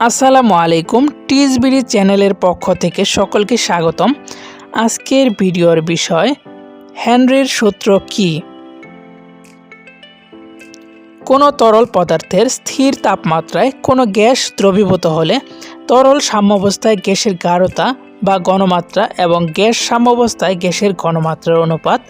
আসসালামু আলাইকুম টিজবিডি চ্যানেলের পক্ষ থেকে সকলকে স্বাগতম। আজকের ভিডিওর বিষয়, হেনরির সূত্র কি? কোনো তরল পদার্থের স্থির তাপমাত্রায় কোনো গ্যাস দ্রবীভূত হলে তরল সাম্যাবস্থায় গ্যাসের গাঢ়তা বা গণমাত্রা এবং গ্যাস সাম্যাবস্থায় গ্যাসের ঘনমাত্রার অনুপাত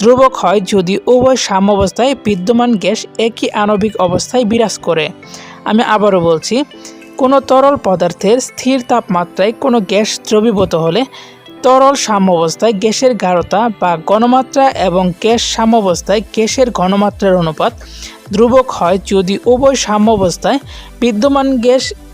ধ্রুবক হয় যদি উভয় সাম্যাবস্থায় বিদ্যমান গ্যাস একই আণবিক অবস্থায় বিরাজ করে। আমি আবারও বলছি কোনো তরল পদার্থের স্থির তাপমাত্রায় কোনো গ্যাস দ্রবীভূত হলে তরল সাম্যবস্থায় গ্যাসের গাঢ়তা বা গণমাত্রা এবং গ্যাস সাম্যবস্থায় গ্যাসের ঘনমাত্রার অনুপাত ধ্রুবক হয় যদি উভয় সাম্যবস্থায় বিদ্যমান গ্যাস